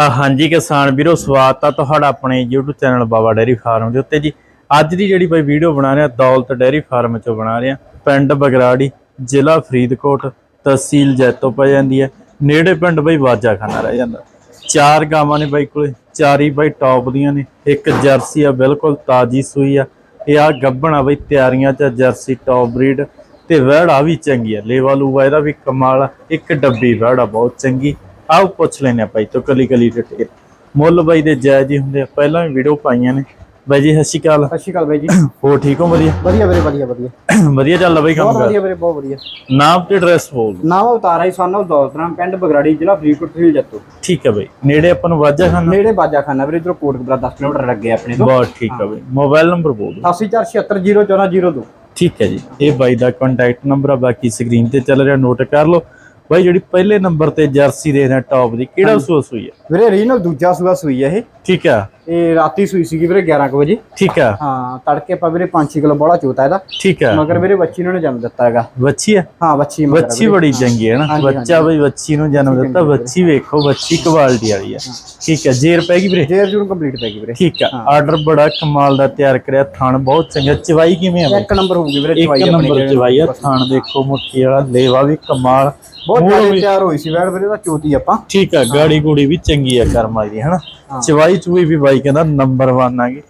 ਹਾਂਜੀ ਕਿਸਾਨ ਵੀਰੋ ਸਵਾਗਤ ਆ ਤੁਹਾਡਾ ਆਪਣੇ YouTube channel Baba dairy farm ਦੇ ਉੱਤੇ ਜੀ। ਅੱਜ ਦੀ ਜਿਹੜੀ ਬਈ ਵੀਡੀਓ ਬਣਾ ਰਿਹਾ ਦੌਲਤ ਡੇਰੀ ਫਾਰਮ ਚੋਂ ਬਣਾ ਰਿਹਾ ਪਿੰਡ ਬਗਰਾੜੀ ਜ਼ਿਲ੍ਹਾ ਫਰੀਦਕੋਟ ਤਹਿਸੀਲ ਜੈਤੋ ਪੈ ਜਾਂਦੀ ਹੈ। ਨੇੜੇ ਪਿੰਡ ਬਈ ਵਾਜਾਖਾਨਾ ਰਹਿ ਜਾਂਦਾ। ਚਾਰ ਗਾਵਾਂ ਨੇ ਬਾਈ ਕੋਲੇ ਚਾਰੀ ਬਾਈ ਟੌਪ ਦੀਆਂ ਨੇ ਇੱਕ ਜਰਸੀ ਆ ਬਿਲਕੁਲ ਤਾਜੀ ਸੂਈ ਆ। ਇਹ ਆ ਗੱਭਣਾ ਬਈ ਤਿਆਰੀਆਂ ਚ ਆ, ਜਰਸੀ ਟੌਪ ਬਰੀਡ ਤੇ ਵਹਿੜਾ ਵੀ ਚੰਗੀ ਆ। ਲੇਵਾ ਲੂਵਾ ਇਹਦਾ ਵੀ ਕਮਾਲ ਆ ਇੱਕ ਡੱਬੀ ਵਹਿੜਾ ਬਹੁਤ ਚੰਗੀ। ਆਓ ਪੁੱਛ ਲੈਨੇ ਆ ਭਾਈ ਤੋਂ ਕਲੀ ਕਲੀ ਡਿਟੇਲ ਮੁੱਲ ਬਾਈ ਦੇ ਜਾਇਜ਼ ਹੀ ਹੁੰਦੇ ਆ ਪਹਿਲਾਂ ਵੀ ਵੀਡੀਓ ਪਾਈਆਂ ਨੇ। ਬਾਈ ਜੀ ਸਤਿ ਸ਼੍ਰੀ ਅਕਾਲ। ਸਤਿ ਸ਼੍ਰੀ ਅਕਾਲ ਬਾਈ ਜੀ। ਹੋ ਠੀਕ ਹੋ ਵਧੀਆ? ਵਧੀਆ ਵੀਰੇ ਵਧੀਆ ਵਧੀਆ। ਵਧੀਆ ਚੱਲਦਾ ਬਾਈ ਕੰਮ ਬਹੁਤ ਵਧੀਆ ਵੀਰੇ ਬਹੁਤ ਵਧੀਆ। ਨਾਮ ਤੇ ਐਡਰੈਸ ਬੋਲ। ਨਾਮ ਉਤਾਰਾ ਹੀ ਸਾਨੂੰ ਦੌਲਤਰਾਮ ਪਿੰਡ ਬਗਰਾੜੀ ਜ਼ਿਲ੍ਹਾ ਫਰੀਦਕੋਟ ਤਹਿਸੀਲ ਜੱਤੋ। ਠੀਕ ਹੈ ਬਾਈ। ਨੇੜੇ ਆਪਾਂ ਨੂੰ ਵਾਜਾ ਖਾਨਾ? ਨੇੜੇ ਬਾਜਾਖਾਨਾ ਵੀਰੇ ਇਧਰੋਂ ਕੋਟਕਪੁਰਾ 10 ਕਿਲੋਮੀਟਰ ਲੱਗੇ ਆਪਣੇ ਤੋਂ। ਬਹੁਤ ਠੀਕ ਹੈ ਬਾਈ। ਮੋਬਾਈਲ ਨੰਬਰ ਬੋਲ ਦਿਓ। 8476701402 ਠੀਕ ਹੈ ਜੀ। ਇਹ ਬਾਈ ਦਾ ਕੰਟੈਕਟ ਨੰਬਰ ਆ ਬਾਕੀ ਸਕਰੀਨ ਤੇ ਚੱਲ ਰਿਹਾ ਨੋਟ ਕਰ ਲਓ। ਬਾਈ ਜਿਹੜੀ ਪਹਿਲੇ ਨੰਬਰ ਤੇ ਜਰਸੀ ਦੇ ਰਿਹਾ ਟੌਪ ਦੀ ਕਿਹੜਾ ਸੂਸ ਹੋਈ ਹੈ ਵੀਰੇ ਰੀਨਲ ਦੂਜਾ ਸੂਆ ਸੂਈ ਹੈ ਇਹ। ਠੀਕ ਆ। ਇਹ ਰਾਤੀ ਸੂਈ ਸੀਗੀ ਵੀਰੇ 11 ਕੁ ਵਜੇ। ਠੀਕ ਆ। ਹਾਂ ਤੜਕੇ ਪਾ ਵੀਰੇ 5-6 ਕਿਲੋ ਬੜਾ ਚੋਤਾ ਇਹਦਾ। ਠੀਕ ਆ। ਮਗਰ ਵੀਰੇ ਬੱਚੀ ਨੂੰ ਜਨਮ ਦਿੱਤਾ ਹੈਗਾ। ਬੱਚੀ ਆ? ਹਾਂ ਬੱਚੀ ਮਗਰ ਬੱਚੀ ਬੜੀ ਚੰਗੀ ਹੈ ਨਾ। ਬੱਚਾ ਬਈ ਬੱਚੀ ਨੂੰ ਜਨਮ ਦਿੱਤਾ ਬੱਚੀ ਵੇਖੋ ਬੱਚੀ ਕੁਆਲਿਟੀ ਵਾਲੀ ਆ। ਠੀਕ ਹੈ ਜੇਰ ਪੈ ਗਈ ਵੀਰੇ? ਜੇਰ ਜੂਨ ਕੰਪਲੀਟ ਪੈ ਗਈ ਵੀਰੇ। ਠੀਕ ਆ। ਆਰਡਰ ਬੜਾ ਕਮਾਲ ਦਾ ਤਿਆਰ ਕਰਿਆ ਥਣ ਬਹੁਤ ਚੰਗਾ। ਚਵਾਈ ਕਿਵੇਂ ਆ? ਇੱਕ ਨੰਬਰ ਹੋਊਗੀ ਵੀਰੇ ਇੱਕ ਚਵਾਈ ਆਪਣੀ ਨੰਬਰ ਚਵਾਈ ਆ ਥਣ ਦੇਖੋ ਮੁੱਠੀ ਵਾਲਾ ਲੇਵਾ ਵੀ ਕਮਾਲ। ਬਹੁਤ ਮੂੰਹ ਜ਼ਿਆਦਾ ਵੀ- ਤਿਆਰ ਹੋਈ ਸੀ ਵੈੜ ਵੀਰੇ ਦਾ ਚੋਤੀ ਆਪਾਂ। ਠੀਕ ਆ ਗਾੜੀ ਗੂੜੀ ਵੀ ਚੰਗੀ ਆ ਕਰਮਾਂ ਦੀ ਹਨਾ? ਚਵਾਈ ਚੂਈ ਵੀ ਬਾਈ ਕਹਿੰਦਾ ਨੰਬਰ 1 ਆ ਗਈ।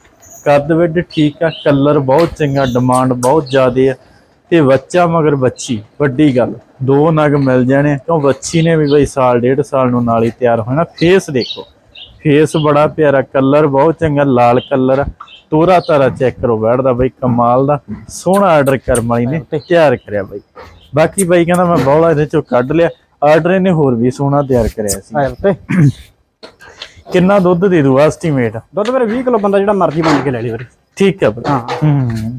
ਕੱਦ ਵਿੱਡ ਠੀਕ ਆ ਕਲਰ ਬਹੁਤ ਚੰਗਾ ਡਿਮਾਂਡ ਬਹੁਤ ਜ਼ਿਆਦੇ ਆ। ਤੇ ਬੱਚਾ ਮਗਰ ਬੱਚੀ ਵੱਡੀ ਗੱਲ। ਦੋ ਨਗ ਮਿਲ ਜਾਣੇ ਕਿਉਂ ਬੱਚੀ ਨੇ ਵੀ ਬਈ ਸਾਲ ਡੇਢ ਸਾਲ ਨੂੰ ਨਾਲ ਹੀ ਤਿਆਰ ਹੋਣਾ। ਫੇਸ ਦੇਖੋ। ਫੇਸ ਬੜਾ ਪਿਆਰਾ ਕਲਰ ਬਹੁਤ ਚੰਗਾ ਲਾਲ ਕਲਰ ਤੋਰਾ ਤਾਰਾ ਚੈੱਕ ਕਰੋ ਬੈਠਦਾ ਬਈ ਕਮਾਲ ਦਾ। ਸੋਹਣਾ ਆਰਡਰ ਕਰਮ ਵਾਲੀ ਨੇ ਤਿਆਰ ਕਰਿਆ ਬਈ। ਬਾਕੀ ਬਾਈ ਕਹਿੰਦਾ ਮੈਂ ਬੌਲਾ ਇਹਦੇ ਚੋਂ ਕੱਢ ਲਿਆ। ਆਰਡਰ ਇਹਨੇ ਹੋਰ ਵੀ ਸੋਹਣਾ ਤਿਆਰ ਕਰਿਆ ਸੀ। ਆਇਆ ਤੇ ਕਿੰਨਾ ਦੁੱਧ ਦੇ ਦੂ ਐਸਟੀਮੇਟ ਦੁੱਧ ਵੀਰੇ 20 ਕਿਲੋ ਬੰਦਾ ਜਿਹੜਾ ਮਰਜ਼ੀ ਬਣ ਕੇ ਲੈ ਲਈ ਵੀਰੇ। ਠੀਕ ਹੈ ਹਾਂ। ਹੂੰ।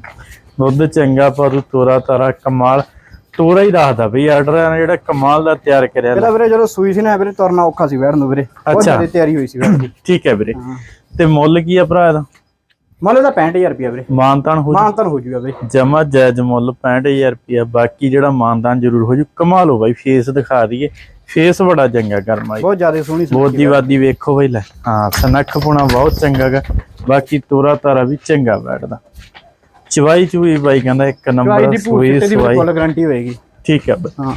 ਦੁੱਧ ਚੰਗਾ ਪਰ ਤੋਰਾ ਤਾਰਾ ਕਮਾਲ। ਤੋਰਾ ਹੀ ਦੱਸਦਾ ਬਈ ਆਰਡਰ ਜਿਹੜਾ ਕਮਾਲ ਦਾ ਤਿਆਰ ਕਰਿਆ ਇਹਦਾ ਵੀਰੇ ਜਦੋਂ ਸੂਈ ਸੀ ਨਾ ਵੀਰੇ ਤੁਰਨਾ ਔਖਾ ਸੀ ਵੈੜ ਨੂੰ ਵੀਰੇ। ਅੱਛਾ। ਜ਼ਿਆਦਾ ਤਿਆਰੀ ਹੋਈ ਸੀ ਠੀਕ ਹੈ ਵੀਰੇ। ਤੇ ਮੁੱਲ ਕੀ ਆ ਭਰਾ ਇਹਦਾ? ਮੁੱਲ ਦਾ 65000 ਰੁਪਿਆ ਵੀਰੇ। ਮਾਨਤਾਨ ਹੋ ਮਾਨਤਨ ਹੋ ਜੂਗਾ ਵੀਰੇ। ਜਮਾ ਜਾਇਜ਼ ਮੁੱਲ 65000 ਰੁਪਿਆ ਬਾਕੀ ਜਿਹੜਾ ਮਾਨਤਾਨ ਜ਼ਰੂਰ ਹੋ ਜੂ ਕਮਾਲ ਹੋ ਬਾਈ ਫੇਸ ਦਿਖਾ ਦਈਏ। ਫੇਸ ਬੜਾ ਚੰਗਾ ਕਰਮਾ ਬਹੁਤ ਜ਼ਿਆਦਾ ਸੋਹਣੀ ਸੀ ਬੋਦੀ ਵਾਦੀ ਵੇਖੋ ਬਈ ਲੈ। ਹਾਂ ਸਨੱਖ ਪੁਣਾ ਬਹੁਤ ਚੰਗਾ ਗਾ। ਬਾਕੀ ਤੋਰਾ ਤਾਰਾ ਵੀ ਚੰਗਾ ਬੈਠਦਾ। ਚਵਾਈ ਚੂਈ ਬਾਈ ਕਹਿੰਦਾ ਇੱਕ ਨੰਬਰ ਸੂਈ ਸਵਾਈ। ਫੁੱਲ ਗਾਰੰਟੀ ਹੋਏਗੀ। ਠੀਕ ਹੈ ਹਾਂ।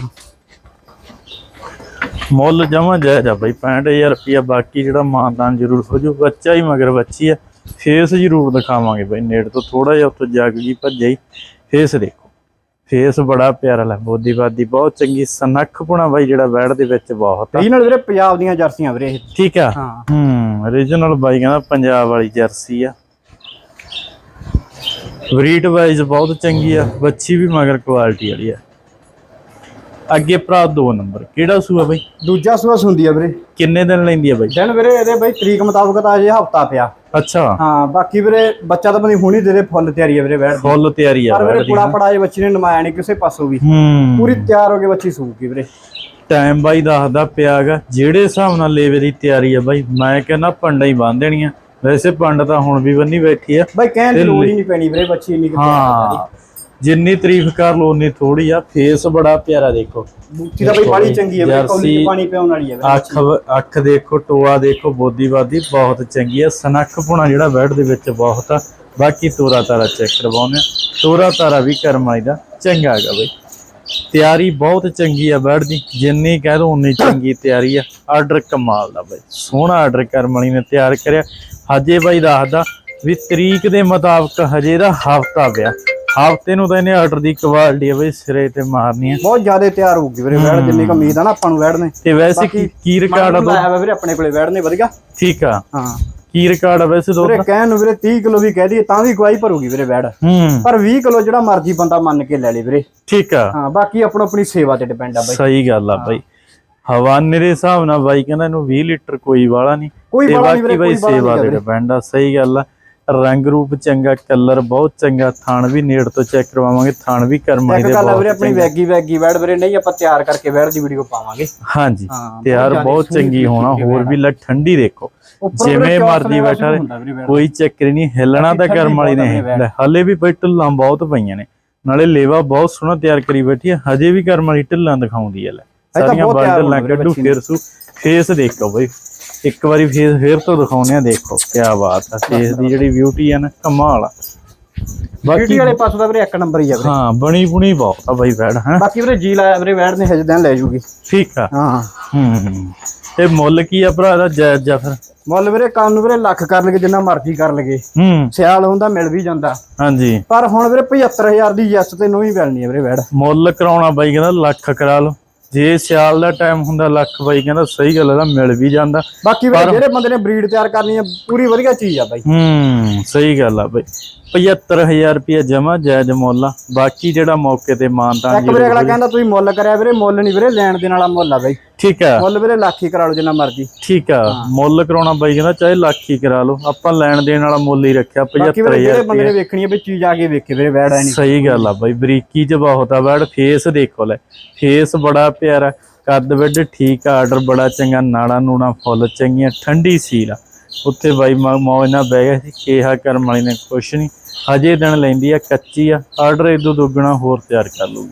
ਮੁੱਲ ਜਮਾ ਜਾਇਜ਼ ਆ ਬਾਈ 65000 ਰੁਪਿਆ ਬਾਕੀ ਜਿਹੜਾ ਮਾਨਦਾਨ ਜ਼ਰੂਰ ਹੋ ਜੂ ਬੱਚਾ ਹੀ ਮਗਰ ਬੱਚੀ ਆ। ਫੇਸ ਜ਼ਰੂਰ ਦਿਖਾਵਾਂਗੇ ਬਾਈ ਨੇੜ ਤੋਂ ਥੋੜਾ ਜਿਹਾ ਉੱਤੋਂ ਜਗ ਗਈ ਭੱਜਿਆ ਹੀ ਫੇਸ ਦੇਖੋ ਫੇਸ ਬੜਾ ਪਿਆਰਾ ਲੈ ਬੋਦੀ ਬਾਦੀ ਬਹੁਤ ਚੰਗੀ ਸਨੱਖ ਪੁਣਾ ਬਾਈ ਜਿਹੜਾ ਬੈੜ ਦੇ ਵਿੱਚ ਬਹੁਤ ਆ। ਇਹ ਨਾਲ ਵੀਰੇ ਪੰਜਾਬ ਦੀਆਂ ਜਰਸੀਆਂ ਵੀਰੇ ਇਹ। ਠੀਕ ਆ? ਹਾਂ। ਹੂੰ origignal ਬਾਈ ਕਹਿੰਦਾ ਪੰਜਾਬ ਵਾਲੀ ਜਰਸੀ ਆ। ਬਰੀਡ ਵਾਈਜ਼ ਬਹੁਤ ਚੰਗੀ ਆ ਬੱਚੀ ਵੀ ਮਗਰ ਕੁਆਲਿਟੀ ਵਾਲੀ ਆ। ਅੱਗੇ ਭਰਾ ਦੋ ਨੰਬਰ ਕਿਹੜਾ ਸੂਆ ਬਾਈ? ਦੂਜਾ ਸੂਆ ਹੁੰਦੀ ਆ ਵੀਰੇ। ਕਿੰਨੇ ਦਿਨ ਲੈਂਦੀ ਆ ਬਾਈ? ਦਿਨ ਵੀਰੇ ਇਹਦੇ ਬਈ ਤਰੀਕ ਮੁਤਾਬਕ ਤਾਂ ਅਜੇ ਹਫਤਾ ਪਿਆ। ਅੱਛਾ। ਹਾਂ ਬਾਕੀ ਵੀਰੇ ਬੱਚਾ ਤਾਂ ਬੰਦੀ ਹੁਣੀ ਦੇ ਦੇ ਫੁੱਲ ਤਿਆਰੀ ਆ ਵੀਰੇ ਦੀ। ਫੁੱਲ ਤਿਆਰੀ ਆ ਪਰ ਵੀਰੇ ਕੁੜਾ ਪੜਾਏ ਬੱਚੀ ਨੇ ਨਮਾਇਆ ਨਹੀਂ ਕਿਸੇ ਪਾਸੋਂ ਵੀ। ਪੂਰੀ ਤਿਆਰ ਹੋ ਕੇ ਬੱਚੀ ਸੂਕੀ ਵੀਰੇ। ਟਾਈਮ ਬਾਈ ਦੱਸਦਾ ਪਿਆਗਾ ਜਿਹੜੇ ਹਿਸਾਬ ਨਾਲ ਲੇਵੇ ਦੀ ਤਿਆਰੀ ਆ ਬਾਈ ਮੈਂ ਕਹਿੰਦਾ ਪੰਡਾ ਹੀ ਬੰਨ ਦੇਣੀਆਂ। ਵੈਸੇ ਪੰਡ ਤਾਂ ਹੁਣ ਵੀ ਬੰਨੀ ਬੈਠੀ ਆ। ਬਈ ਕਹਿਣ ਦੀ ਲੋੜ ਹੀ ਨਹੀਂ ਪੈਣੀ ਵੀਰੇ ਬੱਚੀ ਇੰਨੀ ਕੁ ਆ ਹਾਂ ਜਿੰਨੀ ਤਾਰੀਫ ਕਰ ਲੋ ਉਨੀ ਥੋੜੀ ਆ। ਫੇਸ ਬੜਾ ਪਿਆਰਾ ਦੇਖੋ। ਬੂਟੀ ਦਾ ਬਈ ਬੜੀ ਚੰਗੀ ਹੈ ਕੌਲੀ ਚ ਪਾਣੀ ਪਿਆਉਣ ਵਾਲੀ ਹੈ ਅੱਖ ਅੱਖ ਦੇਖੋ ਟੋਆ ਦੇਖੋ ਬੋਦੀ ਬਾਦੀ ਬਹੁਤ ਚੰਗੀ ਆ। ਸਨੱਖ ਪੁਣਾ ਜਿਹੜਾ ਬੈਡ ਦੇ ਵਿੱਚ ਬਹੁਤ ਆ। ਬਾਕੀ ਤੋਰਾ ਤਾਰਾ ਚੈੱਕ ਕਰਵਾਉਂਦੇ ਤੋਰਾ ਤਾਰਾ ਵੀ ਕਰਮਾਈ ਦਾ। ਚੰਗਾ ਹੈਗਾ ਬਈ। ਤਿਆਰੀ ਬਹੁਤ ਚੰਗੀ ਆ ਬੈਡ ਦੀ। ਜਿੰਨੀ ਕਹਿ ਦੋ ਉਨੀ ਚੰਗੀ ਤਿਆਰੀ ਆ। ਆਰਡਰ ਕਮਾਲ ਦਾ ਬਈ। ਸੋਹਣਾ ਆਰਡਰ ਕਰਮਣੀ ਨੇ ਤਿਆਰ ਕਰਿਆ। ਹਜੇ ਬਾਈ ਦੱਸਦਾ ਵੀ ਤਰੀਕ ਦੇ ਮੁਤਾਬਕ ਹਜੇ ਦਾ ਹਫਤਾ ਪਿਆ। ਹਫ਼ਤੇ ਨੂੰ ਤਾਂ ਇਹਨੇ ਆਰਡਰ ਦੀ ਕੁਆਲਿਟੀ ਆ ਬਈ ਸਿਰੇ ਤੇ ਮਾਰਨੀ ਆ। ਬਹੁਤ ਜ਼ਿਆਦਾ ਤਿਆਰ ਹੋਊਗੀ ਵੀਰੇ ਵੈੜ ਜਿੰਨੀ ਕੁ ਉਮੀਦ ਆ ਨਾ ਆਪਾਂ ਨੂੰ ਵੈੜ ਨੇ। ਤੇ ਵੈਸੇ ਕੀ ਕੀ ਰਿਕਾਰਡ ਆ ਦੋ? ਲਾਇਆ ਵਾ ਵੀਰੇ ਆਪਣੇ ਕੋਲੇ ਵੈੜ ਨੇ ਵਧੀਆ। ਠੀਕ ਆ। ਹਾਂ। ਕੀ ਰਿਕਾਰਡ ਆ ਵੈਸੇ ਦੋ ਵੀਰੇ ਕਹਿਣ ਨੂੰ ਵੀਰੇ 30 ਕਿਲੋ ਵੀ ਕਹਿ ਦਈਏ ਤਾਂ ਵੀ ਗਵਾਈ ਭਰੂਗੀ ਵੀਰੇ ਵੈੜ ਹੂੰ। ਪਰ 20 ਕਿਲੋ ਜਿਹੜਾ ਮਰਜ਼ੀ ਬੰਦਾ ਮੰਨ ਕੇ ਲੈ ਲੇ ਵੀਰੇ। ਠੀਕ ਆ। ਹਾਂ ਬਾਕੀ ਆਪਣੋ ਆਪਣੀ ਸੇਵਾ ਤੇ ਡਿਪੈਂਡ ਆ ਬਾਈ। ਸਹੀ ਗੱਲ ਆ ਬਾਈ। ਹਵਾਨੇ ਦੇ ਹਿਸਾਬ ਨਾਲ ਬਾਈ ਕਹਿੰਦਾ ਇਹਨੂੰ 20 ਲੀਟਰ ਕੋਈ ਵਾਲਾ ਨਹੀਂ। ਕੋਈ ਵਾਲਾ ਨਹੀਂ ਵੀਰੇ ਕੋਈ ਸੇਵਾ ਤੇ ਡਿਪੈਂਡ ਆ ਸਹੀ ਗੱਲ ਆ। ਰੰਗ ਰੂਪ ਚੰਗਾ ਕਲਰ ਬਹੁਤ ਚੰਗਾ ਥਣ ਵੀ ਨੇੜ ਤੋਂ ਚੈੱਕ ਕਰਵਾਵਾਂਗੇ ਥਣ ਵੀ ਕਰਮਾਈ ਦੇ ਆ ਵੀਰੇ ਬਹੁਤ ਆਪਣੀ ਵੈਗੀ ਵੈਗੀ ਵੈੜ ਵੀਰੇ ਨਹੀਂ ਆਪਾਂ ਤਿਆਰ ਕਰਕੇ ਵੈੜ ਦੀ ਵੀਡੀਓ ਪਾਵਾਂਗੇ। ਹਾਂਜੀ ਤਿਆਰ ਬਹੁਤ ਬਹੁਤ ਚੰਗੀ ਹੋਣਾ ਹੋਰ ਵੀ ਲੱਗ ਠੰਡੀ ਦੇਖੋ। ਜਿਵੇਂ ਥੱਲੇ ਬੈਠਾ। ਕੋਈ ਚੱਕਰ ਨਹੀਂ ਹਿੱਲਣਾ ਤਾਂ ਕਰਮ ਵਾਲੀ ਨੇ ਬਹੁਤ ਆ ਲੈ, ਹਲੇ ਵੀ ਬਈ ਢਿੱਲਾਂ ਬਹੁਤ ਪਈਆਂ ਨੇ। ਨਾਲੇ ਲੇਵਾ ਬਹੁਤ ਸੋਹਣਾ ਤਿਆਰ ਕਰੀ ਬੈਠੀ ਹੈ ਹਜੇ ਵੀ ਕਰਮ ਵਾਲੀ ਢਿੱਲਾਂ ਦਿਖਾਉਂਦੀ ਹੈ ਲੈ। ਸਾਰੀਆਂ ਬਹੁਤ ਬੰਡਲ ਨਾ ਕੱਢੂ। ਫਿਰ ਸੂ ਫੇਸ ਦੇਖੋ ਬਈ। ਇੱਕ ਵਾਰੀ ਫੇਸ ਫੇਰ ਤੋਂ ਦਿਖਾਉਨੇ ਆ ਦੇਖੋ ਕੀ ਬਾਤ ਆ। ਫੇਸ ਦੀ ਜਿਹੜੀ ਬਿਊਟੀ ਆ ਨਾ ਕਮਾਲ ਆ। ਬਾਕੀ ਵਾਲੇ ਪਾਸੋਂ ਦਾ ਵੀਰੇ ਇੱਕ ਨੰਬਰ ਹੀ ਆ ਵੀਰੇ। ਹਾਂ ਬਣੀ ਬੁਣੀ ਬਹੁਤ ਆ ਬਾਈ ਬੈੜ ਹੈ। ਬਾਕੀ ਵੀਰੇ ਜੀ ਲਾਇਆ ਵੀਰੇ ਵੈੜ ਨੇ ਹਜੇ ਦਿਨ ਲੈ ਜੂਗੀ। ਠੀਕ ਆ। ਹਾਂ। ਹੂੰ ਤੇ ਮੁੱਲ ਕੀ ਆ ਭਰਾ ਦਾ ਜਾਇਜ਼ ਜਾਂ ਫਿਰ? ਮੁੱਲ ਵੀਰੇ ਕੰਨ ਨੂੰ ਵੀਰੇ ਲੱਖ ਕਰ ਲਗੇ ਜਿੰਨਾ ਮਰਜ਼ੀ ਕਰ ਲਗੇ। ਹੂੰ। ਸਿਆਲ ਹੁੰਦਾ ਮਿਲ ਵੀ ਜਾਂਦਾ। ਹਾਂਜੀ। ਪਰ ਹੁਣ ਵੀਰੇ 75000 ਦੀ ਯੈਸ ਤੇ ਨੂੰ ਹੀ ਮਿਲਣੀ ਹੈ ਵੀਰੇ ਵੈੜ। ਮੁੱਲ ਕਰਾਉਣਾ ਬਾਈ ਕਹਿੰਦਾ ਲੱਖ ਕਰਾ ਲਓ। ਜੇ ਸਿਆਲ ਦਾ ਟਾਈਮ ਹੁੰਦਾ ਲੱਖ ਬਾਈ ਕਹਿੰਦਾ ਸਹੀ ਗੱਲ ਇਹਦਾ ਮਿਲ ਵੀ ਜਾਂਦਾ। ਬਾਕੀ ਵੀਰੇ ਜਿਹੜੇ ਬੰਦੇ ਨੇ ਬਰੀਡ ਤਿਆਰ ਕਰਨੀ ਹੈ ਪੂਰੀ ਵਧੀਆ ਚੀਜ਼ ਆ ਬਾਈ। ਹੂੰ ਸਹੀ ਗੱਲ ਆ ਬਾਈ। 75000 ਰੁਪਏ ਜਮਾ ਜਾਇਜ਼ ਮੁੱਲ ਆ। ਬਾਕੀ ਜਿਹੜਾ ਮੌਕੇ ਤੇ ਮਾਨਤਾਨ ਇੱਕ ਵੀਰੇ ਅਗਲਾ ਕਹਿੰਦਾ ਤੁਸੀਂ ਮੁੱਲ ਕਰਿਆ ਵੀਰੇ ਮੁੱਲ ਨਹੀਂ ਵੀਰੇ ਲੈਣ ਦੇਣ ਵਾਲਾ ਮੁੱਲ ਆ ਬਾਈ। ਠੀਕ ਆ। ਮੁੱਲ ਵੀਰੇ ਲੱਖ ਹੀ ਕਰਾ ਲਓ ਜਿੰਨਾ ਮਰਜ਼ੀ। ਠੀਕ ਆ। ਮੁੱਲ ਕਰਾਉਣਾ ਬਾਈ ਕਹਿੰਦਾ ਚਾਹੇ ਲੱਖ ਹੀ ਕਰਾ ਲਓ। ਆਪਾਂ ਲੈਣ ਦੇਣ ਵਾਲਾ ਮੁੱਲ ਹੀ ਰੱਖਿਆ ਬਾਕੀ ਵੀਰੇ 75000 ਜਿਹੜੇ ਬੰਦੇ ਨੇ ਵੇਖਣੀ ਹੈ ਵੀ ਚੀਜ਼ ਆ ਕੇ ਵੇਖੇ ਵੀਰੇ ਵੈੜ ਨਹੀਂ। ਸਹੀ ਗੱਲ ਆ ਬਾਈ ਬਰੀਕੀ ਚ ਬਹੁਤ ਆ ਬੈਡ ਫੇਸ ਦੇਖੋ ਲੈ। ਫੇਸ ਬੜਾ ਪਿਆਰਾ ਕੱਦ ਵੱਡ ਠੀਕ ਆ ਆਰਡਰ ਬੜਾ ਚੰਗਾ ਨਾੜਾ ਨੂਣਾ ਫੁੱਲ ਚੰਗੀਆਂ ਠੰਡੀ ਸੀਲ ਆ। ਉੱਥੇ ਬਾਈ ਮੌਜ ਨਾਲ ਬਹਿ ਗਿਆ ਸੀ ਕਿਹਾ ਕਰਮ ਵਾਲੀ ਨੇ ਕੁਛ ਨਹੀਂ। ਹਜੇ ਦਿਨ ਲੈਂਦੀ ਆ ਕੱਚੀ ਆ ਆਰਡਰ ਇਦੋਂ ਦੁੱਗਣਾ ਹੋਰ ਤਿਆਰ ਕਰ ਲੂਗੀ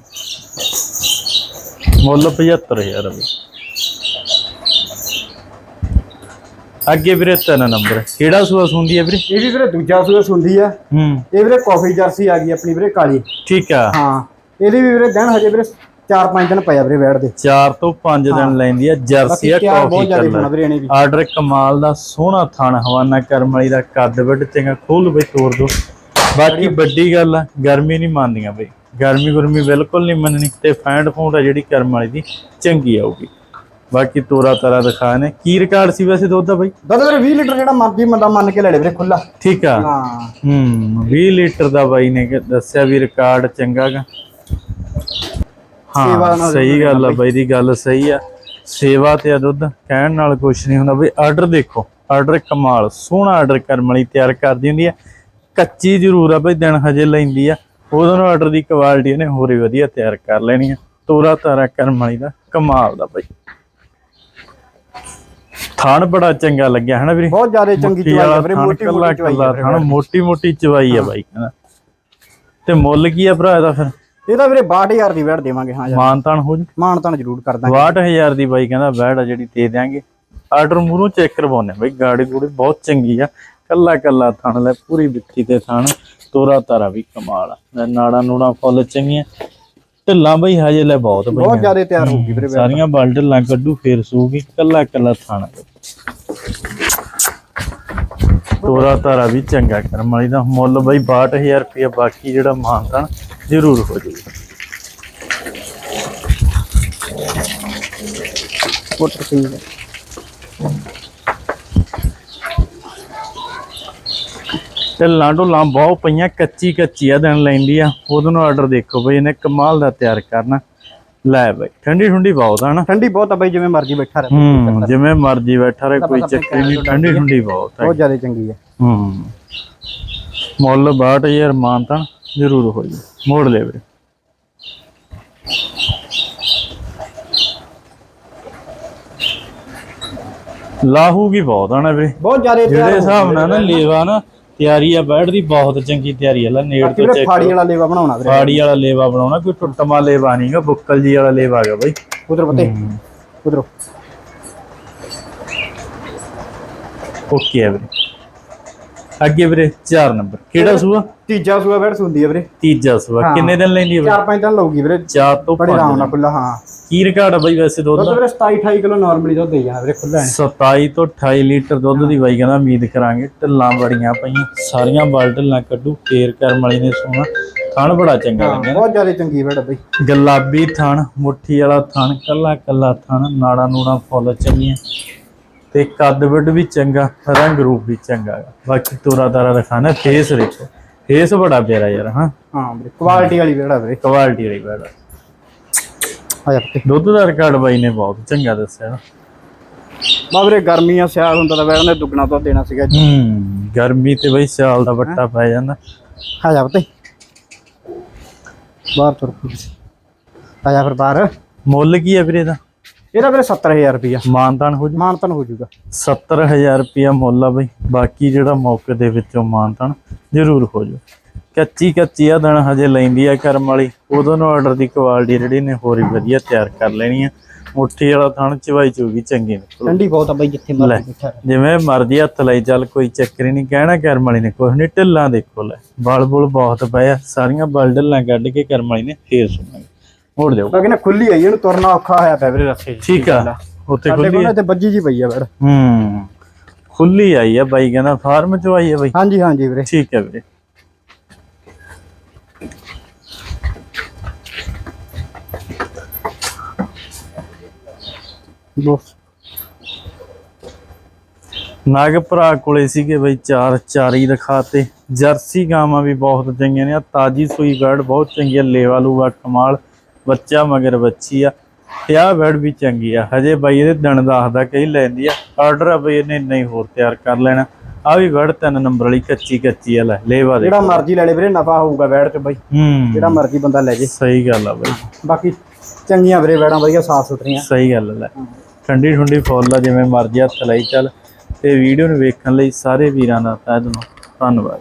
ਮੁੱਲ 75000 ਰੁਪਏ ਅੱਗੇ ਵੀਰੇ ਤਿੰਨ ਨੰਬਰ ਕਿਹੜਾ ਸੂਆ ਸੁੰਦੀ ਹੈ ਵੀਰੇ? ਇਹ ਵੀ ਵੀਰੇ ਦੂਜਾ ਸੂਆ ਹੁੰਦੀ ਆ। ਹੂੰ। ਇਹ ਵੀਰੇ ਕਾਫੀ ਜਰਸੀ ਆ ਗਈ ਆਪਣੀ ਵੀਰੇ ਕਾਲੀ। ਠੀਕ ਆ। ਹਾਂ ਇਹਦੀ ਵੀ ਵੀਰੇ ਦਿਨ ਹਜੇ ਵੀਰੇ 4-5 ਦਿਨ ਪਿਆ ਵੀਰੇ ਵੈੜ ਦੇ। 4 ਤੋਂ 5 ਦਿਨ ਲੈਂਦੀ ਆ ਜਰਸੀ ਆ ਕਾਫੀ ਕਲਰ ਆਰਡਰ ਕਮਾਲ ਦਾ ਸੋਹਣਾ ਥਣ ਹਵਾਨਾ ਕਰਮ ਵਾਲੀ ਦਾ ਕੱਦ ਵੱਡ ਚੰਗਾ ਖੋਲ ਬਈ ਤੋੜ ਦੋ। ਬਾਕੀ ਵੱਡੀ ਗੱਲ ਆ ਗਰਮੀ ਨਹੀਂ ਮੰਨਦੀਆਂ ਬਈ। ਗਰਮੀ ਗੁਰਮੀ ਬਿਲਕੁਲ ਨਹੀਂ ਮੰਨਣੀ ਤੇ ਫੈਂਡ ਫੂਡ ਆ ਜਿਹੜੀ ਕਰਮ ਵਾਲੀ ਦੀ ਚੰਗੀ ਆਊਗੀ। ਬਾਕੀ ਤੋਰਾ ਤਰਾ ਦਿਖਾ ਨੇ। ਕੀ ਰਿਕਾਰਡ ਸੀ ਵੈਸੇ ਦੁੱਧ ਦਾ ਬਈ? ਦੁੱਧ ਵੀਰੇ 20 ਲੀਟਰ ਜਿਹੜਾ ਮਰਜ਼ੀ ਬੰਦਾ ਮੰਨ ਕੇ ਲੈ ਲੈ ਵੀਰੇ ਖੁੱਲਾ ਠੀਕ ਆ। ਹਾਂ। ਹੂੰ 20 ਲੀਟਰ ਦਾ ਬਾਈ ਨੇ ਦੱਸਿਆ ਵੀ ਰਿਕਾਰਡ ਚੰਗਾ ਗਾ। ਸੇਵਾ ਹਾਂ ਸਹੀ ਗੱਲ ਆ ਬਾਈ। ਦੀ ਗੱਲ ਸਹੀ ਆ। ਸੇਵਾ ਤੇ ਆ ਦੁੱਧ ਕਹਿਣ ਨਾਲ ਕੁਝ ਨਹੀਂ ਹੁੰਦਾ ਬਈ। ਆਰਡਰ ਦੇਖੋ ਆਰਡਰ ਕਮਾਲ ਸੋਹਣਾ ਆਰਡਰ ਕਰਮ ਵਾਲੀ ਤਿਆਰ ਕਰਦੀ ਹੁੰਦੀ ਆ। ਕੱਚੀ ਜ਼ਰੂਰ ਆ ਬਈ ਦਿਨ ਹਜੇ ਲੈਂਦੀ ਆ। ਉਹਦੋਂ ਨੂੰ ਆਰਡਰ ਦੀ ਕੁਆਲਿਟੀ ਇਹਨੇ ਹੋਰ ਵੀ ਵਧੀਆ ਤਿਆਰ ਕਰ ਲੈਣੀ ਆ। ਤੋਰਾ ਤਾਰਾ ਕਰਮ ਵਾਲੀ ਦਾ ਕਮਾਲ ਦਾ ਬਈ। ਥਾਣ ਬੜਾ ਚੰਗਾ ਲੱਗਿਆ ਹਨਾ ਵੀਰੇ? ਬਹੁਤ ਜ਼ਿਆਦਾ ਚੰਗੀ ਚਵਾਈ ਆ ਵੀਰੇ ਮੋਟੀ ਮੋਟੀ ਚਵਾਈ ਆ ਮੋਟੀ ਮੋਟੀ ਚਵਾਈ ਆ ਬਾਈ ਕਹਿੰਦਾ ਤੇ ਮੁੱਲ ਕੀ ਆ ਭਰਾ ਇਹਦਾ ਫਿਰ? ਇਹਦਾ ਵੀਰੇ 62000 ਦੀ ਵੈੜ ਦੇਵਾਂਗੇ ਹਾਂ ਯਾਰ। ਮਾਨਤਾਨ ਹੋ ਜੀ? ਮਾਨ ਤਾਂ ਜ਼ਰੂਰ ਕਰ ਦਾਂਗੇ। 62000 ਦੀ ਬਾਈ ਕਹਿੰਦਾ ਬੈੜ ਆ ਜਿਹੜੀ ਦੇ ਦਿਆਂਗੇ। ਆਰਡਰ ਮੂਰੋਂ ਚੈੱਕ ਕਰਵਾਉਣੇ ਬਾਈ ਗਾੜੀ ਗੂੜੀ ਬਹੁਤ ਚੰਗੀ ਆ। ਕੱਲਾ ਕੱਲਾ ਥਣ ਲੈ ਪੂਰੀ ਬਿੱਠੀ ਤੇ ਥਣ ਤੋਰਾ ਤਾਰਾ ਵੀ ਕਮਾਲ ਆ। ਨਾੜਾ ਨੂੜਾ ਫੁੱਲ ਚੰਗੀਆਂ। ਢਿੱਲਾਂ ਬਈ ਹਜੇ ਲੈ ਬਹੁਤ ਬਹੁਤ ਜ਼ਿਆਦਾ ਤਿਆਰ ਹੋਊਗੀ ਵੀਰੇ ਵੈੜ ਸਾਰੀਆਂ ਬਲ ਢਿੱਲਾਂ ਕੱਢੂ ਫੇਰ ਸੂਗੀ ਕੱਲਾ ਕੱਲਾ ਥਣ। ਤੋਰਾ ਤਾਰਾ ਵੀ ਚੰਗਾ ਕਰਮ ਵਾਲੀ ਦਾ। ਮੁੱਲ ਬਈ 62000 ਰੁਪਏ ਬਾਕੀ ਜਿਹੜਾ ਮਾਨਤਾਨ ਜ਼ਰੂਰ ਹੋ ਜਾਊਗਾ ਪੁੱਟ ਠੀਕ ਹੈ ਤੇ ਲਾਂਡੋ ਬਹੁਤ ਪਈਆਂ ਕੱਚੀ ਕੱਚੀ ਆ ਦਿਨ ਲੈਂਦੀ ਆ। ਉਹਦੋਂ ਨੂੰ ਆਰਡਰ ਦੇਖੋ ਬਈ ਇਹਨੇ ਕਮਾਲ ਦਾ ਤਿਆਰ ਕਰਨਾ। ਲੈ ਬਈ ਠੰਡੀ ਠੰਡੀ ਬਹੁਤ ਆ ਨਾ। ਠੰਡੀ ਬਹੁਤ ਆ ਬਾਈ ਜਿਵੇਂ ਮਰਜ਼ੀ ਬੈਠਾ ਰਹੇ। ਜਿਵੇਂ ਮਰਜ਼ੀ ਬੈਠਾ ਰਹੇ ਕੋਈ ਚੱਕਰ ਨਹੀਂ ਠੰਡੀ ਠੰਡੀ ਬਹੁਤ ਹੈ ਬਹੁਤ ਜ਼ਿਆਦਾ ਚੰਗੀ ਹੈ ਹੂੰ। ਮੁੱਲ 62000 ਮਾਨ ਤਾਂ ਜ਼ਰੂਰ ਹੋ ਜੀ। ਮੋੜ ਲੈ ਵੀਰੇ। ਲਾਹੂ ਕੀ ਬਹੁਤ ਆ ਨਾ ਵੀਰੇ। ਬਹੁਤ ਜ਼ਿਆਦਾ ਜਿਹੜੇ ਹਿਸਾਬ ਨਾਲ ਨਾ ਲੇਵਾ ਨਾ ਤਿਆਰੀ ਆ ਬੈਠ ਦੀ ਬਹੁਤ ਚੰਗੀ ਤਿਆਰੀ ਆ ਲੈ ਨੇੜ ਤੋਂ ਚੈੱਕ ਫਾੜੀ ਵਾਲਾ ਲੇਵਾ ਬਣਾਉਣਾ ਵੀਰੇ। ਫਾੜੀ ਵਾਲਾ ਲੇਵਾ ਬਣਾਉਣਾ ਕੋਈ ਟੁੱਟਮਾ ਲੇਵਾ ਨਹੀਂਗਾ ਬੁੱਕਲ ਜੀ ਵਾਲਾ ਲੇਵਾ ਹੈਗਾ ਬਾਈ। ਉਧਰ ਪਤੇ ਉਧਰੋਂ। ਓਕੇ ਹੈ ਵੀਰੇ। ਅੱਗੇ ਵੀਰੇ 4 ਨੰਬਰ। ਕਿਹੜਾ ਸੂਆ? ਤੀਜਾ ਸੂਆ ਵੈੜ ਸੁੰਦੀ ਹੈ ਵੀਰੇ। ਤੀਜਾ ਸੂਆ। ਹਾਂ। ਕਿੰਨੇ ਦਿਨ ਲੈਂਦੀ ਹੈ ਵੀਰੇ? ਚਾਰ ਪੰਜ ਦਿਨ ਲਊਗੀ ਵੀਰੇ। 4 ਤੋਂ ਬੜੇ 5 ਆਰਾਮ ਨਾਲ ਖੁੱਲਾ ਹਾਂ। ਕੀ ਰਿਕਾਰਡ ਆ ਬਾਈ ਵੈਸੇ ਦੁੱਧ ਦੁੱਧ ਦਾ? ਵੀਰੇ 27 28 ਕਿਲੋ ਨਾਰਮਲੀ ਦੁੱਧ ਦੇ ਜਾਣਾ ਵੀਰੇ ਖੁੱਲਾ 27 ਤੋਂ 28 ਲੀਟਰ ਦੁੱਧ ਦੀ ਬਾਈ ਕਹਿੰਦਾ ਉਮੀਦ ਕਰਾਂਗੇ। ਢਿੱਲਾਂ ਬੜੀਆਂ ਪਈਆਂ ਸਾਰੀਆਂ ਬਲ ਢਿੱਲਾਂ ਕੱਢੂ ਫੇਰ ਕਰਮ ਵਾਲੀ ਨੇ ਸੋਣਾ ਥਣ ਬੜਾ ਚੰਗਾ ਲੱਗਿਆ ਬਹੁਤ ਜ਼ਿਆਦਾ ਚੰਗੀ ਆ ਬਾਈ। ਗੁਲਾਬੀ ਥਣ ਮੁੱਠੀ ਵਾਲਾ ਥਣ ਕੱਲਾ ਕੱਲਾ ਥਣ ਨਾੜਾ ਨੂੜਾ ਫੁੱਲ ਚੰਗੀਆਂ। ਤੇ ਕੱਦ ਵੱਡ ਵੀ ਚੰਗਾ ਰੰਗ ਰੂਪ ਵੀ ਚੰਗਾ। ਗਾ। ਬਾਕੀ ਤੋਰਾ ਤਾਰਾ ਦਿਖਾਣਾ ਫੇਸ ਦੇਖੋ। ਫੇਸ ਬੜਾ ਪਿਆਰਾ ਯਾਰ ਹਾਂ। ਹਾਂ ਵੀਰੇ ਕੁਆਲਿਟੀ ਵਾਲੀ ਆ ਵੀਰੇ। ਕੁਆਲਿਟੀ ਵਾਲੀ ਬੈੜਾ। ਆ ਜਾ ਪਤੇ ਦੁੱਧ ਦਾ ਰਿਕਾਰਡ ਬਾਈ ਨੇ ਬਹੁਤ ਚੰਗਾ ਦੱਸਿਆ। ਨਾ ਬਾ ਵੀਰੇ ਗਰਮੀਆਂ ਸਿਆਲ ਹੁੰਦਾ ਤਾਂ ਵੈੜ ਨੇ ਦੁੱਗਣਾ ਦੁੱਧ ਦੇਣਾ ਸੀਗਾ। ਹੂੰ ਗਰਮੀ ਤੇ ਬਈ ਸਿਆਲ ਦਾ ਵੱਟਾ ਪੈ ਜਾਂਦਾ। ਆ ਜਾ ਪਤੇ ਬਾਹਰ ਤੁਰ ਆ ਜਾ ਫਿਰ ਬਾਹਰ। ਮੁੱਲ ਕੀ ਹੈ ਵੀਰੇ ਦਾ ਇਹਦਾ ਵੀਰੇ 70000 ਰੁਪਿਆ ਮਾਨਤਾਨ ਹੋ ਜੂ। ਮਾਨਤਨ ਹੋ ਜਾਊਗਾ 70000 ਰੁਪਿਆ ਮੁੱਲ ਆ ਬਈ। ਬਾਕੀ ਜਿਹੜਾ ਮੌਕੇ ਦੇ ਵਿੱਚੋਂ ਮਾਨਤਾਨ ਜ਼ਰੂਰ ਹੋ ਜੂ। ਕੱਚੀ ਕੱਚੀ ਆ ਦਿਨ ਹਜੇ ਲੈਂਦੀ ਆ ਕਰਮ ਵਾਲੀ। ਉਦੋਂ ਨੂੰ ਆਰਡਰ ਦੀ ਕੁਆਲਿਟੀ ਜਿਹੜੀ ਨੇ ਹੋਰ ਹੀ ਵਧੀਆ ਤਿਆਰ ਕਰ ਲੈਣੀ ਆ। ਮੁੱਠੀ ਵਾਲਾ ਥਣ ਚਵਾਈ ਚੂਗੀ ਚੰਗੀ ਨਿਕਲੂ। ਠੰਡੀ ਬਹੁਤ ਆ ਬਾਈ ਜਿੱਥੇ ਲੈ ਮਰਜ਼ੀ ਬੈਠਾ ਰਹੇ। ਜਿਵੇਂ ਮਰਜ਼ੀ ਹੱਥ ਲਈ ਚੱਲ ਕੋਈ ਚੱਕਰ ਹੀ ਨਹੀਂ। ਕਹਿਣਾ ਕਰਮ ਵਾਲੀ ਨੇ ਕੁਛ ਨਹੀਂ ਢਿੱਲਾਂ ਦੇਖੋ ਲੈ। ਬਲ ਬੁਲ ਬਹੁਤ ਪਏ ਆ। ਸਾਰੀਆਂ ਬਲ ਢਿੱਲਾਂ ਕੱਢ ਕੇ ਕਰਮ ਵਾਲੀ ਨੇ ਫੇਰ ਸੁਣਾਂਗੇ। ਮੋੜ ਦਿਓ। ਬਾਕੀ ਨਾ ਖੁੱਲੀ ਆਈ ਇਹਨੂੰ ਤੁਰਨਾ ਔਖਾ ਹੋਇਆ ਪਿਆ ਵੀਰੇ ਰਸਤੇ 'ਚ। ਠੀਕ ਆ। ਉੱਥੇ ਸਾਡੇ ਖੁੱਲੀ ਕੋਲ ਤੇ ਬੱਜੀ ਜੀ ਪਈ ਆ ਵੜ ਹੂੰ। ਖੁੱਲੀ ਆਈ ਆ ਬਾਈ ਕਹਿੰਦਾ ਫਾਰਮ ਚੋਂ ਆਈ ਆ ਬਾਈ। ਹਾਂਜੀ ਹਾਂਜੀ ਵੀਰੇ। ਠੀਕ ਹੈ ਵੀਰੇ। ਲੋ ਨਾਗ ਭਰਾ ਕੋਲੇ ਸੀਗੇ ਬਈ ਚਾਰ ਚਾਰੀ ਦਿਖਾਤੇ ਜਰਸੀ ਗਾਵਾਂ ਵੀ ਬਹੁਤ ਚੰਗੀਆਂ ਨੇ। ਤਾਜੀ ਸੂਈ ਬੈੜ ਬਹੁਤ ਚੰਗੀ ਆ। ਲੇਵਾ ਲੂਗਾ ਕਮਾਲ। ਬੱਚਾ ਮਗਰ ਬੱਚੀ ਆ। ਤੇ ਬੈੜ ਵੀ ਚੰਗੀ ਆ। ਹਜੇ ਬਾਈ ਇਹਦੇ ਦਿਨ ਦੱਸਦਾ ਕਈ ਲੈਂਦੀ ਆ ਆਰਡਰ ਆ ਬਈ ਇਹਨੇ ਨਹੀਂ ਹੋਰ ਤਿਆਰ ਕਰ ਲੈਣਾ। ਆ ਵੀ ਬੈੜ ਤਿੰਨ ਨੰਬਰ ਵਾਲੀ ਕੱਚੀ ਕੱਚੀ ਆ ਲੈ ਲੇਵਾ ਦੇ। ਜਿਹੜਾ ਮਰਜ਼ੀ ਲੈ ਲੈ ਵੀਰੇ ਨਫਾ ਹੋਊਗਾ ਵੈੜ ਤੇ ਬਾਈ। ਹੂੰ। ਜਿਹੜਾ ਮਰਜ਼ੀ ਬੰਦਾ ਲੈ ਜੇ। ਸਹੀ ਗੱਲ ਆ ਬਈ। ਬਾਕੀ ਚੰਗੀਆਂ ਵੀਰੇ ਵੈੜਾਂ ਵਧੀਆ ਸਾਫ਼ ਸੁਥਰੀਆਂ। ਸਹੀ ਗੱਲ ਹੈ ਲੈ। ਠੰਡੀ ਠੰਡੀ ਫੁੱਲ ਆ ਜਿਵੇਂ ਮਰਜ਼ੀ ਹੱਥ ਲਈ ਚੱਲ। ਤੇ ਵੀਡੀਓ ਨੂੰ ਵੇਖਣ ਲਈ ਸਾਰੇ ਵੀਰਾਂ ਦਾ ਤਹਿ ਦਿਲੋਂ ਧੰਨਵਾਦ।